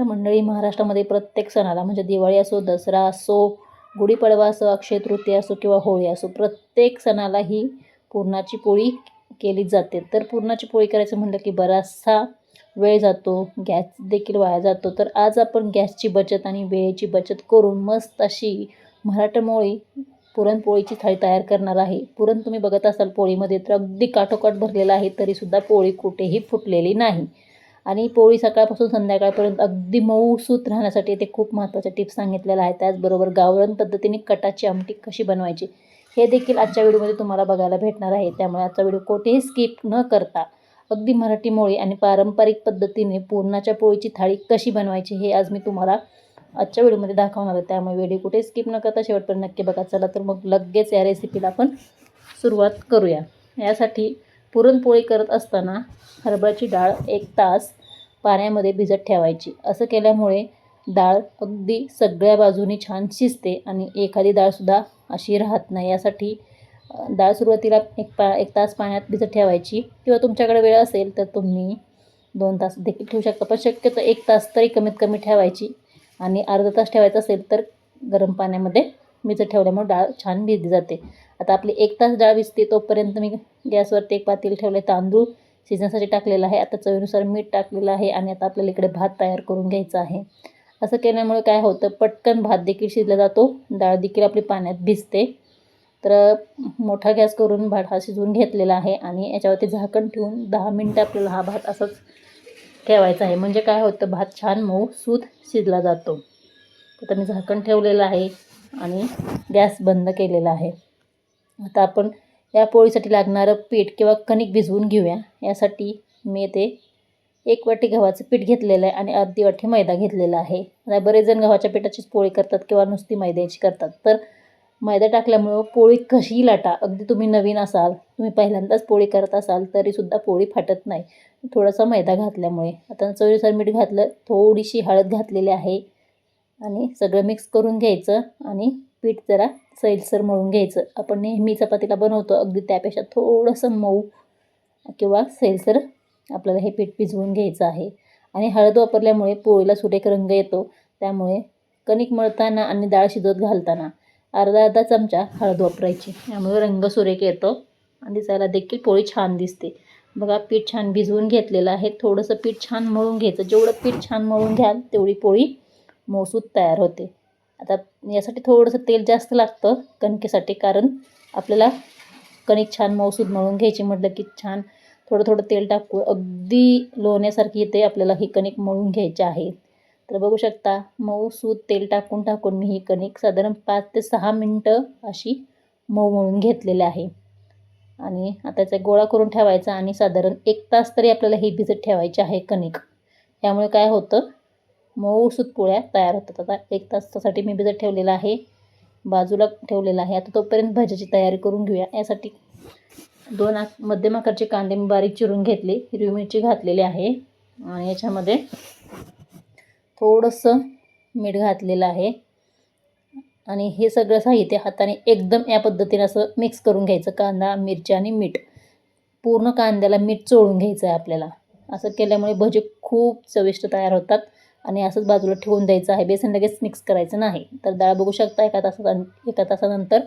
तर मंडळी महाराष्ट्रामध्ये प्रत्येक सणाला म्हणजे दिवाळी असो दसरा असो गुढीपाडवा असो अक्षय तृतीया असो किंवा होळी असो प्रत्येक सणाला ही पुरणाची पोळी केली जाते. तर पुरणाची पोळी करायचं म्हटलं की बराचसा वेळ जातो गॅस देखील वाया जातो. तर आज आपण गॅसची बचत आणि वेळेची बचत करून मस्त अशी मराठमोळी पुरणपोळीची थाळी तयार करणार आहे. पुरण तुम्ही बघत असाल पोळीमध्ये तर अगदी काठोकाठ भरलेलं आहे तरीसुद्धा पोळी कुठेही फुटलेली नाही. आणि पोळी सकाळपासून संध्याकाळपर्यंत अगदी मऊसूत राहण्यासाठी ते खूप महत्त्वाच्या टिप्स सांगितलेल्या आहेत. त्याचबरोबर गावरण पद्धतीने कटाची आमटी कशी बनवायची हे देखील आजच्या व्हिडिओमध्ये तुम्हाला बघायला भेटणार आहे. त्यामुळे आजचा व्हिडिओ कोठेही स्किप न करता अगदी मराठी मोळी आणि पारंपरिक पद्धतीने पुरणाच्या पोळीची थाळी कशी बनवायची हे आज मी तुम्हाला आजच्या व्हिडिओमध्ये दाखवणार आहे. त्यामुळे व्हिडिओ कुठे स्किप न करता शेवटपर्यंत नक्की बघा. चला तर मग लगेच या रेसिपीला आपण सुरुवात करूया. यासाठी पुरणपोळी करत असताना हरभऱ्याची डाळ एक तास पाण्यामध्ये भिजत ठेवायची. असं केल्यामुळे डाळ अगदी सगळ्या बाजूनी छान शिजते आणि एखादी डाळसुद्धा अशी राहत नाही. यासाठी डाळ सुरुवातीला एक पा एक तास पाण्यात भिजत ठेवायची. किंवा तुमच्याकडे वेळ असेल तर तुम्ही दोन तास देखील ठेवू शकता. पण शक्यतो एक तास तरी कमीत कमी ठेवायची आणि अर्धा तास ठेवायचा असेल तर गरम पाण्यामध्ये भिजत ठेवल्यामुळे डाळ छान भिजली जाते. आता आपली एक तास डाळ भिजते तोपर्यंत मी गॅसवरती एक पातेल ठेवले तांदूळ शिजण्यासाठी टाकलेलं आहे. आता चवीनुसार मीठ टाकलेलं आहे आणि आता आपल्याला इकडे भात तयार करून घ्यायचा आहे. असं केल्यामुळे काय होतं पटकन भात देखील शिजला जातो डाळ देखील आपली पाण्यात भिजते. तर मोठा गॅस करून भात हा शिजवून घेतलेला आहे आणि याच्यावरती झाकण ठेवून दहा मिनटं आपल्याला हा भात असंच ठेवायचा आहे. म्हणजे काय होतं भात छान मऊ सूत शिजला जातो. आता मी झाकण ठेवलेलं आहे. आणि गॅस बंद केलेला आहे. आता आपण या पोळीसाठी लागणारं पीठ किंवा कणिक भिजवून घेऊया. यासाठी मी येथे एक वाटी गव्हाचं पीठ घेतलेलं आहे आणि अर्धी वाटी मैदा घेतलेला आहे. आता बरेच जण गव्हाच्या पिठाचीच पोळी करतात किंवा नुसती मैद्याची करतात. तर मैदा टाकल्यामुळं पोळी कशीही लाटा? अगदी तुम्ही नवीन असाल तुम्ही पहिल्यांदाच पोळी करत असाल तरीसुद्धा पोळी फाटत नाही. थोडासा मैदा घातल्यामुळे. आता चवीनुसार मीठ घातलं थोडीशी हळद घातलेली आहे. आणि सगळं मिक्स करून घ्यायचं आणि पीठ जरा सैलसर मळून घ्यायचं. आपण नेहमी चपातीला बनवतो अगदी त्यापेक्षा थोडंसं मऊ किंवा सैलसर आपल्याला हे पीठ भिजवून घ्यायचं आहे. आणि हळद वापरल्यामुळे पोळीला सुरेख रंग येतो. त्यामुळे कणिक मळताना आणि डाळ शिजवत घालताना अर्धा अर्धा चमचा हळद वापरायची. त्यामुळे रंग सुरेख येतो आणि दिसायला देखील पोळी छान दिसते. बघा पीठ छान भिजवून घेतलेलं आहे. थोडंसं पीठ छान मळून घ्यायचं. जेवढं पीठ छान मळून घ्याल तेवढी पोळी मौसूद तयार होते. आता यासाठी थोडंसं तेल जास्त लागतं कणकेसाठी कारण आपल्याला कणिक छान मौसूद मळून घ्यायची म्हटलं की छान थोडं थोडं तेल टाकू अगदी लोण्यासारखी इथे आपल्याला ही कणिक मळून घ्यायची आहे. तर बघू शकता मऊसूद तेल टाकून टाकून मी ही कणिक साधारण पाच ते सहा मिनटं अशी मऊ मळून घेतलेली आहे. आणि आता त्याचा गोळा करून ठेवायचा आणि साधारण एक तास तरी आपल्याला ही भिजत ठेवायची आहे कणिक. त्यामुळे काय होतं मऊसूत पोळ्या तयार होतात. आता एक तासासाठी मी भिजत ठेवलेला आहे. बाजूला ठेवलेला आहे. आता तोपर्यंत भाज्याची तयारी करून घेऊया. यासाठी दोन आ मध्यम आकारचे कांदे मी बारीक चिरून घेतले. हिरवी मिरची घातलेली आहे. आणि याच्यामध्ये थोडंसं मीठ घातलेलं आहे. आणि हे सगळं साहित्य हाताने एकदम या पद्धतीने असं मिक्स करून घ्यायचं. कांदा मिरची आणि मीठ. पूर्ण कांद्याला मीठ चोळून घ्यायचं आहे आपल्याला. असं केल्यामुळे भजी खूप चविष्ट तयार होतात. आणि असंच बाजूला ठेवून द्यायचं आहे. बेसन लगेच मिक्स करायचं नाही. तर डाळ बघू शकता एका तासा एका तासानंतर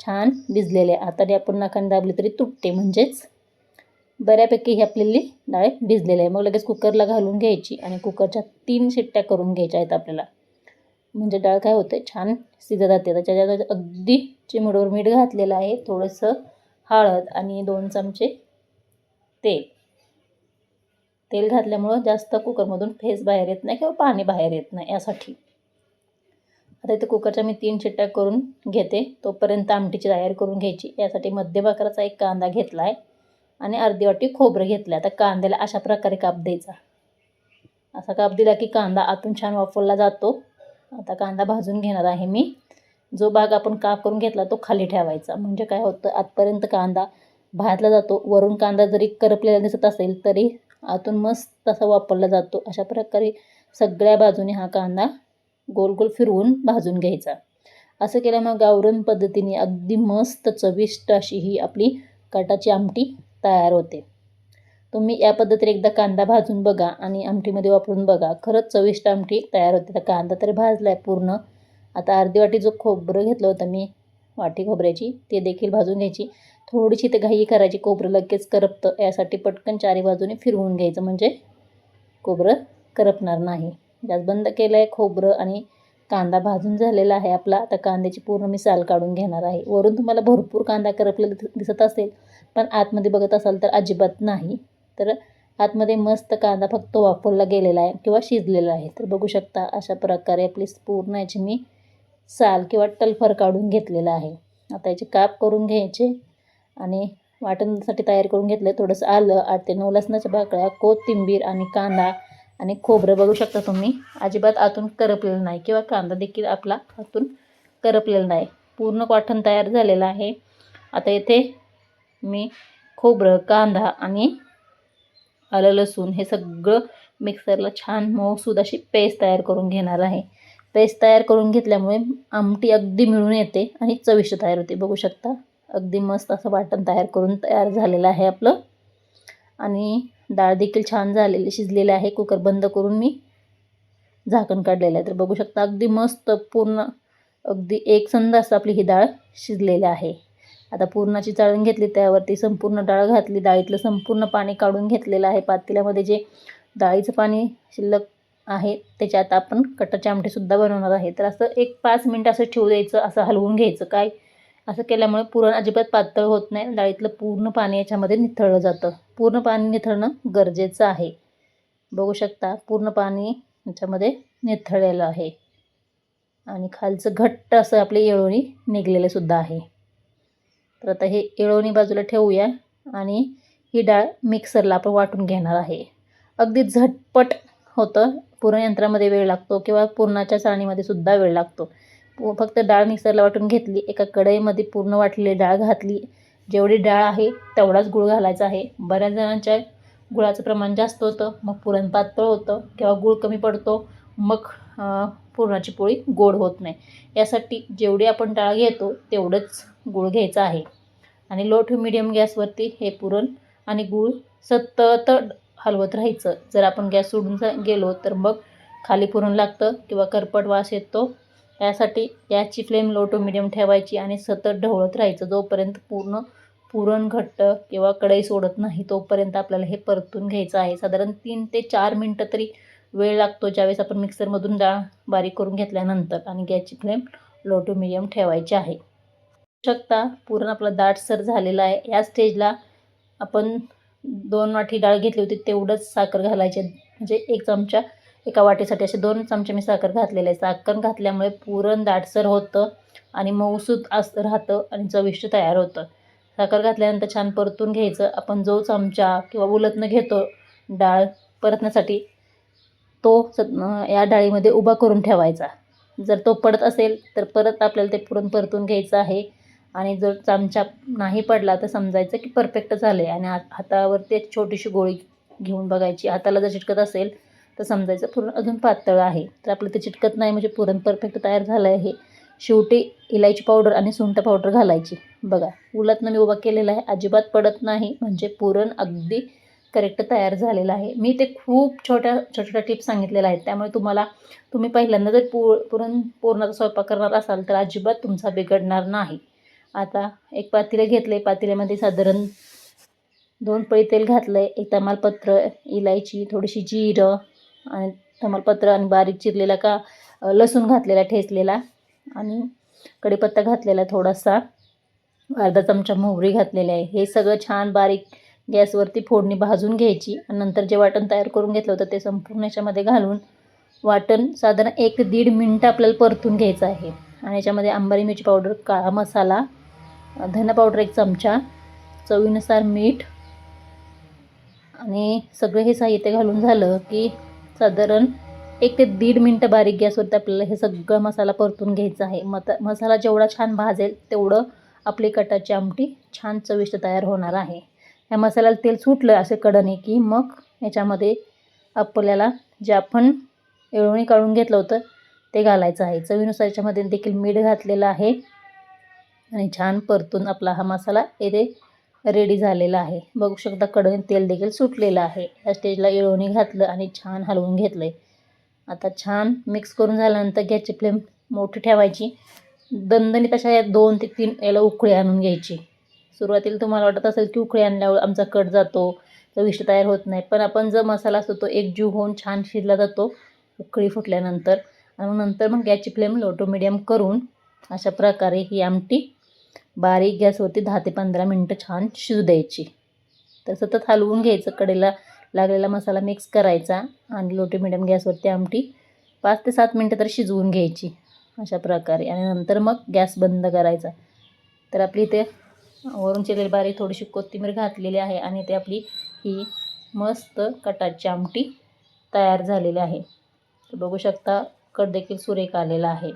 छान भिजलेले हाताने आपण नाकाने दाबली तरी तुटते म्हणजेच बऱ्यापैकी ही आपल्याली डाळ भिजलेली आहे. मग लगेच कुकरला घालून घ्यायची आणि कुकरच्या तीन शिट्ट्या करून घ्यायच्या आहेत आपल्याला. म्हणजे डाळ काय होते? छान शिजत जाते त्याच्या अगदी चिमडवर मीठ घातलेलं आहे. थोडंसं हळद आणि दोन चमचे तेल. तेल घातल्यामुळं जास्त कुकरमधून फेस बाहेर येत नाही किंवा पाणी बाहेर येत नाही यासाठी. आता इथे कुकरच्या मी तीन शिट्ट्या करून घेते. तोपर्यंत आमटीची तयारी करून घ्यायची. यासाठी मध्य आकाराचा एक कांदा घेतला आहे आणि अर्धी वाटी खोबरं घेतलं आहे आता कांद्याला अशा प्रकारे काप द्यायचा. असा काप दिला की कांदा आतून छान वापरला जातो. आता कांदा भाजून घेणार आहे मी. जो भाग आपण काप करून घेतला तो खाली ठेवायचा. म्हणजे काय होतं आतपर्यंत कांदा भाजला जातो. वरून कांदा जरी करपलेला दिसत असेल तरी आतून मस्त तसा वापरला जातो. अशा प्रकारे सगळ्या बाजूने हा कांदा गोल गोल फिरवून भाजून घ्यायचा. असं केल्यामुळे गावरण पद्धतीने अगदी मस्त चविष्ट अशी ही आपली कटाची आमटी तयार होते. तुम्ही या पद्धतीने एकदा कांदा भाजून बघा आणि आमटीमध्ये वापरून बघा. खरंच चविष्ट आमटी तयार होते. तर कांदा तरी भाजला आहे पूर्ण. आता अर्धी वाटी जो खोबरं घेतलं होतं मी वाटी खोबऱ्याची ते देखील भाजून घ्यायची. थोडीशी ते घाई करायची खोबरं लगेच करपतं. यासाठी पटकन चारी बाजूने फिरवून घ्यायचं म्हणजे खोबरं करपणार नाही. गॅस बंद केलं आहे खोबरं आणि कांदा भाजून झालेला आहे आपला. आता कांद्याची पूर्ण मी साल काढून घेणार आहे. वरून तुम्हाला भरपूर कांदा करपलेला दिस- दिसत असेल पण आतमध्ये बघत असाल तर अजिबात नाही. तर आतमध्ये मस्त कांदा फक्त वापरला गेलेला आहे किंवा शिजलेला आहे. तर बघू शकता अशा प्रकारे आपली पूर्ण याची मी साल किंवा टलफर काढून घेतलेला आहे. आता याचे काप करून घ्यायचे आणि वाटणसाठी तयार करून घेतलं. थोडंसं आलं आठ ते नऊ लसणाच्या भाकळ्या कोथिंबीर आणि कांदा आणि खोबरं. बघू शकता तुम्ही अजिबात आतून करपलेलं नाही किंवा कांदा देखील आपला आतून करपलेला नाही. पूर्ण वाटण तयार झालेलं आहे. आता येथे मी खोबरं कांदा आणि आलं लसूण हे सगळं मिक्सरला छान मऊसूद अशी पेस्ट तयार करून घेणार आहे. पेस्ट तयार करून घेतल्यामुळे आमटी अगदी मिळून येते आणि चविष्ट तयार होते. बघू शकता अगदी मस्त असं वाटण तयार करून तयार झालेलं आहे आपलं. आणि डाळ देखील छान झालेली शिजलेली आहे. कुकर बंद करून मी झाकण काढलेलं आहे. तर बघू शकता अगदी मस्त पूर्ण अगदी एकसंध असं आपली ही डाळ शिजलेली आहे. आता पूर्णाची चाळण घेतली त्यावरती संपूर्ण डाळ घातली डाळीतलं संपूर्ण पाणी काढून घेतलेलं आहे. पातेल्यामध्ये जे डाळीचं पाणी शिल्लक आहे. त्याच्यात आपण कटाची आमटीसुद्धा बनवणार आहे. तर असं एक पाच मिनटं असं ठेवू द्यायचं असं हलवून घ्यायचं. काय? असं केल्यामुळे पुरण अजिबात पातळ होत नाही डाळीतलं पूर्ण पाणी याच्यामध्ये निथळलं जातं. पूर्ण पाणी निथळणं गरजेचं आहे. बघू शकता पूर्ण पाणी याच्यामध्ये निथळलेलं आहे. आणि खालचं घट्ट असं आपले येळोणी निघलेलं सुद्धा आहे. तर आता हे येळोणी बाजूला ठेवूया आणि ही डाळ मिक्सरला आपण वाटून घेणार आहे. अगदी झटपट होतं. पुरणयंत्रामध्ये वेळ लागतो किंवा पुरणाच्या चाळणीमध्ये सुद्धा वेळ लागतो. पु- फक्त डाळ मिक्सरला वाटून घेतली एका कढईमध्ये पूर्ण वाटलेली डाळ घातली. जेवढी डाळ आहे तेवढाच गुळ घालायचा आहे. बऱ्याच जणांच्या गुळाचं प्रमाण जास्त होतं मग पुरण पातळ होतं किंवा गुळ कमी पडतो मग पुरणाची पोळी गोड होत नाही. यासाठी जेवढी आपण डाळ घेतो तेवढंच गुळ घ्यायचं आहे. आणि लो टू मिडियम गॅसवरती हे पुरण आणि गूळ सतत हलवत राहायचं. जर आपण गॅस सोडून जा- गेलो तर मग खाली पुरण लागतं किंवा करपट वास येतो. यासाठी गॅसची फ्लेम लो टू मिडियम ठेवायची आणि सतत ढवळत राहायचं. जोपर्यंत पूर्ण पुरण घट्ट किंवा कढई सोडत नाही तोपर्यंत आपल्याला हे परतून घ्यायचं आहे. साधारण तीन ते चार मिनटं तरी वेळ लागतो ज्यावेळेस आपण मिक्सरमधून डाळ बारीक करून घेतल्यानंतर आणि गॅसची फ्लेम लो टू मिडियम ठेवायची आहे. शकता पूर्ण आपला दाटसर झालेला आहे. या स्टेजला आपण दोन वाटी डाळ घेतली होती तेवढंच साखर घालायचे. म्हणजे एक चमचा एका वाटीसाठी असे दोन चमचे मी साखर घातलेले आहे. साखर घातल्यामुळे पुरण दाटसर होतं आणि मऊसूत असं राहतं आणि चविष्ट तयार होतं. साखर घातल्यानंतर छान परतून घ्यायचं. आपण जो चमचा किंवा उलतनं घेतो डाळ परतण्यासाठी तो या डाळीमध्ये उभा करून ठेवायचा. जर तो पडत असेल तर परत आपल्याला ते पुरण परतून घ्यायचं आहे. आणि जर चमचा नाही पडला तर समजायचं की परफेक्ट झालं आहे आणि हात हातावरती एक छोटीशी गोळी घेऊन बघायची. हाताला जर चिटकत असेल तर समजायचं पुरण अजून पातळ आहे. तर आपलं ते चिटकत नाही म्हणजे पुरण परफेक्ट तयार झालं आहे शेवटी इलायची पावडर आणि सुंठ पावडर घालायची. बघा उलटनं मी उभा केलेला आहे. अजिबात पडत नाही. म्हणजे पुरण अगदी करेक्ट तयार झालेलं आहे. मी ते खूप छोट्या छोट्या छोट्या टिप्स सांगितलेल्या आहेत. त्यामुळे तुम्हाला तुम्ही पहिल्यांदा जर पु पुरण पूर्णाचा स्वयंपाक करणार असाल तर अजिबात तुमचा बिघडणार नाही. आता एक पातेलं घेतलं आहे पातेल्यामध्ये साधारण दोन पळी तेल घातलं आहे एक तमालपत्र इलायची थोडीशी जिरं आणि तमालपत्र आणि बारीक चिरलेला का लसूण घातलेला ठेचलेला आणि कढीपत्ता घातलेला थोडासा. अर्धा चमचा मोहरी घातलेली आहे. हे सगळं छान बारीक गॅसवरती फोडणी भाजून घ्यायची आणि नंतर जे वाटण तयार करून घेतलं होतं ते संपूर्ण याच्यामध्ये घालून वाटण साधारण एक ते दीड मिनटं आपल्याला परतून घ्यायचं आहे. आणि याच्यामध्ये आंबारी मिरची पावडर काळा मसाला धना पावडर एक चमचा चवीनुसार मीठ आणि सगळं हे साहित्य घालून झालं की साधारण एक ते दीड मिनटं बारीक गॅसवरती आपल्याला हे सगळं मसाला परतून घ्यायचा आहे. मत मसाला जेवढा छान भाजेल तेवढं आपली कटाची आमटी छान चविष्ट तयार होणार आहे. ह्या मसाल्याला तेल सुटलं असे कडणे की मग याच्यामध्ये आपल्याला जे आपण एळवणी काढून घेतलं होतं ते घालायचं आहे. चवीनुसार याच्यामध्ये देखील मीठ घातलेलं आहे. आणि छान परतून आपला हा मसाला येथे रेडी झालेला आहे. बघू शकता कढईत तेल देखील सुटलेलं आहे. या स्टेजला इळवणी घातलं आणि छान हलवून घेतलं आहे आता छान मिक्स करून झाल्यानंतर गॅसची फ्लेम मोठी ठेवायची. दणदणीत अशा या दोन ते तीन याला उकळी आणून घ्यायची. सुरुवातीला तुम्हाला वाटत असेल की उकळी आणल्यावर आमचा कट जातो चविष्ट तयार होत नाही. पण आपण जो मसाला असतो तो एकजीव होऊन छान शिजला जातो उकळी फुटल्यानंतर. आणि मग नंतर मग गॅसची फ्लेम लो टू मिडियम करून अशा प्रकारे ही आमटी बारीक गॅसवरती दहा ते पंधरा मिनटं छान शिजू द्यायची. तर सतत हलवून घ्यायचं कडेला लागलेला मसाला मिक्स करायचा आणि लोटे मिडियम गॅसवरती आमटी पाच ते सात मिनटं तर शिजवून घ्यायची अशा प्रकारे. आणि नंतर मग गॅस बंद करायचा. तर आपली इथे वरून चिरलेली बारीक थोडीशी कोथिंबीर घातलेली आहे आणि ते आपली ही मस्त कटाची आमटी तयार झालेली आहे. बघू शकता कट देखील सुरेख आलेला आहे.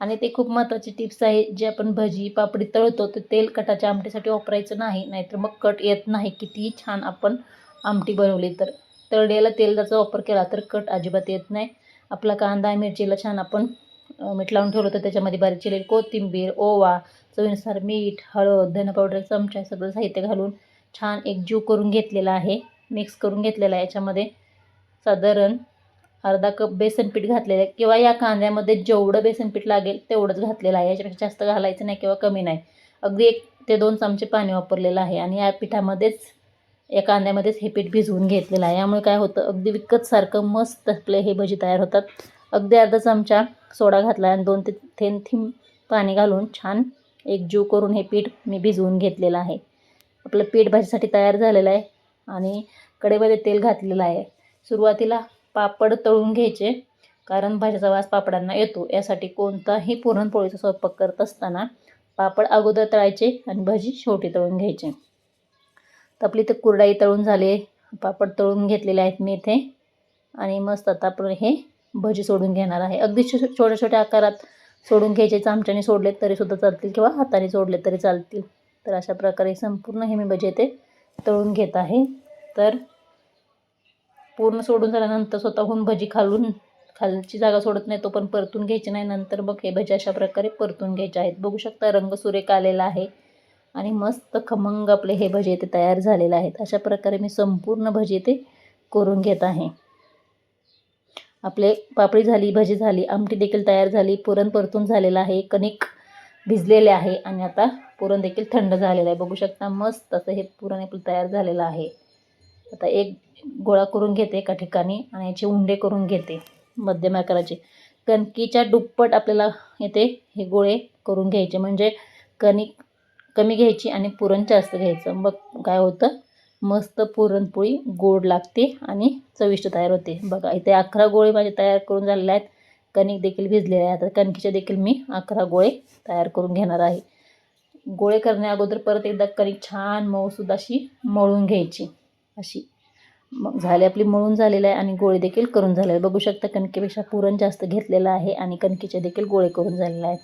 आणि ते खूप महत्त्वाची टिप्स आहे जे आपण भजी पापडी तळतो ते तेल कटाच्या आमटीसाठी वापरायचं नाही नाहीतर मग कट येत नाही. कितीही छान आपण आमटी बनवली तर. तळलेला तेलाचा वापर केला तर कट अजिबात येत नाही. आपला कांदा मिरचीला छान आपण मीठ लावून ठेवलं तर त्याच्यामध्ये बारीक चिरलेली कोथिंबीर ओवा चवीनुसार मीठ हळद धन पावडर चमचा सगळं साहित्य घालून छान एक जीव करून घेतलेला आहे. मिक्स करून घेतलेला आहे. याच्यामध्ये साधारण अर्धा कप बेसन पीठ घातलेलं आहे. किंवा या कांद्यामध्ये जेवढं बेसन पीठ लागेल तेवढंच घातलेलं आहे. याच्यापेक्षा जास्त घालायचं नाही किंवा कमी नाही. अगदी एक ते दोन चमचे पाणी वापरलेलं आहे. आणि या पिठामध्येच या कांद्यामध्येच हे पीठ भिजवून घेतलेलं आहे. यामुळे काय होतं अगदी विकतसारखं मस्त आपले हे भजी तयार होतात. अगदी अर्धा चमचा सोडा घातला आणि दोन ते थेन थीम पाणी घालून छान एकजीव करून हे पीठ मी भिजवून घेतलेलं आहे. आपलं पीठ भाजीसाठी तयार झालेलं आहे. आणि कडेमध्ये तेल घातलेलं आहे. सुरुवातीला पापड तळून घ्यायचे. कारण भाज्याचा वास पापडांना येतो. यासाठी कोणताही पुरणपोळीचा स्वयंपाक करत असताना पापड अगोदर तळायचे आणि भाजी शेवटी तळून घ्यायचे. तर आपली तर कुरडाई तळून झाले पापड तळून घेतलेले आहेत मी इथे. आणि मस्त आता आपण हे भजी सोडून घेणार आहे. अगदी छोट्या छोट्या आकारात सोडून घ्यायचे. चमच्याने सोडले तरीसुद्धा चालतील किंवा हाताने सोडले तरी चालतील. तर अशा प्रकारे संपूर्ण हे मी भजी इथे तळून घेत आहे. तर पूर्ण सोडून झाल्यानंतर स्वतःहून भजी खालून खालची जागा सोडत नाही तो पण परतून घ्यायची नाही. नंतर बघ हे भजी अशा प्रकारे परतून घ्यायचे आहेत. बघू शकता रंग सुरेख आलेला आहे आणि मस्त खमंग आपले हे भजी इथे तयार झालेले आहेत. अशा प्रकारे मी संपूर्ण भजी येथे करून घेत आहे. आपले पापडी झाली भजी झाली आमटी देखील तयार झाली पुरण परतून झालेलं आहे कणिक भिजलेले आहे आणि आता पुरण देखील थंड झालेलं आहे. बघू शकता मस्त असं हे पुरण आपलं तयार झालेलं आहे. आता एक गोळा करून घेते एका ठिकाणी आणि याचे उंडे करून घेते मध्यम आकाराचे. कणकीच्या दुप्पट आपल्याला येते हे गोळे करून घ्यायचे. म्हणजे कणिक कमी घ्यायची आणि पुरण जास्त घ्यायचं. मग काय होतं? मस्त पुरणपोळी गोड लागते आणि चविष्ट तयार होते. बघा इथे अकरा गोळे माझे तयार करून झालेले आहेत. कणिक देखील भिजलेले आहे आता कणकीचे देखील मी अकरा गोळे तयार करून घेणार आहे. गोळे करण्या अगोदर परत एकदा कणिक छान मऊसूद अशी मळून घ्यायची. अशी. मग झाले आपली मळून झालेलं आहे आणि गोळे देखील करून झालेले बघू शकता कणकेपेक्षा पुरण जास्त घेतलेलं आहे आणि कणकेचे देखील गोळे करून झालेले आहेत.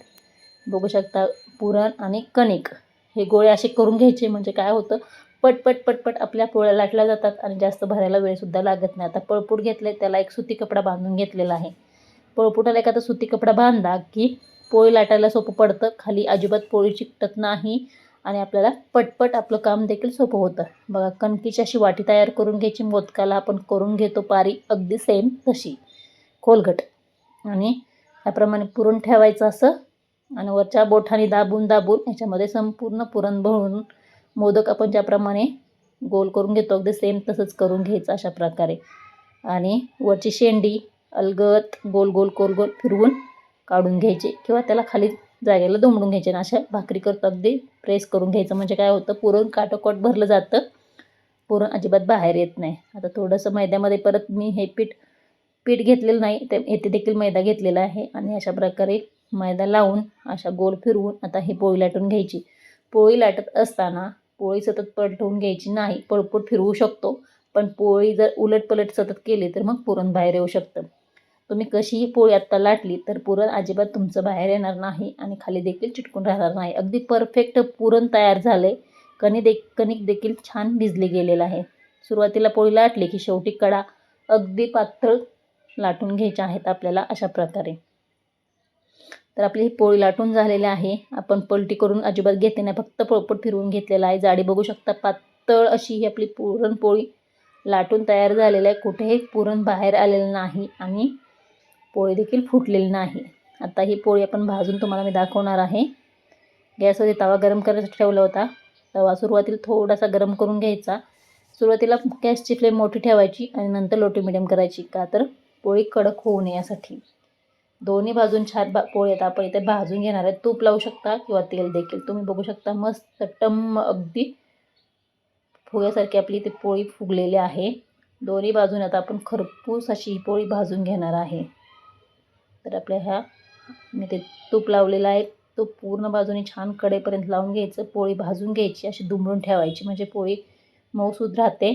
बघू शकता पुरण आणि कणिक हे गोळे असे करून घ्यायचे म्हणजे काय होतं? पटपट पटपट आपल्या पोळ्या लाटल्या जातात आणि जास्त भरायला वेळसुद्धा लागत नाही. आता पळपूट घेतले त्याला एक सुती कपडा बांधून घेतलेला आहे. पळपुटाला एखादा सुती कपडा बांधा की पोळी लाटायला सोपं पडतं. खाली अजिबात पोळी चिकटत नाही. आणि आपल्याला पटपट आपलं काम देखील सोपं होतं. बघा कणकीची अशी वाटी तयार करून घ्यायची मोदकाला आपण करून घेतो पारी अगदी सेम तशी. खोलगट. आणि त्याप्रमाणे पुरण ठेवायचं असं आणि वरच्या बोठाने दाबून दाबून याच्यामध्ये संपूर्ण पुरण भरून मोदक आपण ज्याप्रमाणे गोल करून घेतो अगदी सेम तसंच करून घ्यायचं अशा प्रकारे. आणि वरची शेंडी अलगत गोल गोल गोल गोल फिरवून काढून घ्यायचे किंवा त्याला खाली जागेला दुमडून घ्यायचे आणि अशा भाकरी करतो. अगदी प्रेस करून घ्यायचं. म्हणजे काय होतं पुरण काटोकाट भरलं जातं. पुरण अजिबात बाहेर येत नाही. आता थोडंसं मैद्यामध्ये परत मी हे पीठ पीठ घेतलेलं नाही. ते येथे देखील मैदा घेतलेला आहे. आणि अशा प्रकारे मैदा लावून अशा गोल फिरवून आता ही पोळी लाटून घ्यायची. पोळी लाटत असताना पोळी सतत पलटवून घ्यायची नाही. पळपूट फिरवू शकतो. पण पोळी जर उलटपलट सतत केली तर मग पुरण बाहेर येऊ शकतं. तुम्ही कशीही पोळी आत्ता लाटली तर पुरण अजिबात तुमचं बाहेर येणार नाही आणि खाली देखील चिटकून राहणार नाही. अगदी परफेक्ट पुरण तयार झाले कणी दे कणिक देखील छान भिजले गेलेलं आहे. सुरुवातीला पोळी लाटली की शेवटी कडा अगदी पातळ लाटून घ्यायच्या आहेत आपल्याला अशा प्रकारे. तर आपली ही पोळी लाटून झालेली आहे. आपण पलटी करून अजिबात घेते नाही. फक्त पळपट फिरवून घेतलेला आहे. जाडी बघू शकता पातळ अशी ही आपली पुरणपोळी लाटून तयार झालेलं आहे. कुठेही पुरण बाहेर आलेलं नाही आणि पोळी देखील फुटलेली नाही. आता ही पोळी आपण भाजून तुम्हाला मी दाखवणार आहे. गॅसवरती तवा गरम करायचा ठेवला होता. तवा सुरुवातीला थोडासा गरम करून घ्यायचा. सुरुवातीला गॅसची फ्लेम मोठी ठेवायची आणि नंतर लोटी मिडियम करायची. का तर पोळी कडक होऊ नये यासाठी. दोन्ही बाजून छान बा पोळी आता आपण इथे भाजून घेणार आहे. तूप लावू शकता किंवा तेल देखील. तुम्ही बघू शकता मस्त टम्म अगदी फुग्यासारखी आपली इथे पोळी फुगलेली आहे. दोन्ही बाजून आता आपण खरपूस अशी ही पोळी भाजून घेणार आहे. तर आपल्या ह्या मी ते तूप लावलेलं आहे. तो पूर्ण बाजूने छान कडेपर्यंत लावून घ्यायचं. पोळी भाजून घ्यायची अशी दुमडून ठेवायची. म्हणजे पोळी मऊसूद राहते.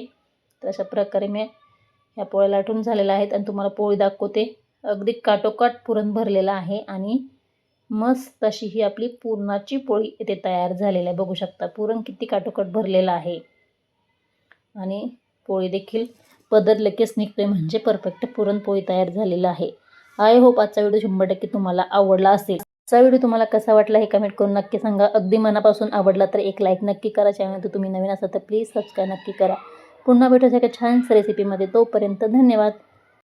तर अशा प्रकारे मी ह्या पोळ्या लाटून झालेल्या आहेत आणि तुम्हाला पोळी दाखवते. अगदी काटोकाट पुरण भरलेलं आहे आणि मस्त अशी ही आपली पुरणाची पोळी इथे तयार झालेली आहे. बघू शकता पुरण किती काटोकाट भरलेलं आहे. आणि पोळी देखील पदर लगेच निघते म्हणजे परफेक्ट पुरणपोळी तयार झालेलं आहे. आय होप आजचा व्हिडिओ शंभर टक्के तुम्हाला आवडला असेल. आजचा व्हिडिओ तुम्हाला कसा वाटला हे कमेंट करून नक्की सांगा. अगदी मनापासून आवडला तर एक लाईक नक्की करा. चॅनल तर तुम्ही नवीन असाल तर प्लीज सबस्क्राईब नक्की करा. पुन्हा भेटूया एका छानसं रेसिपीमध्ये तोपर्यंत धन्यवाद.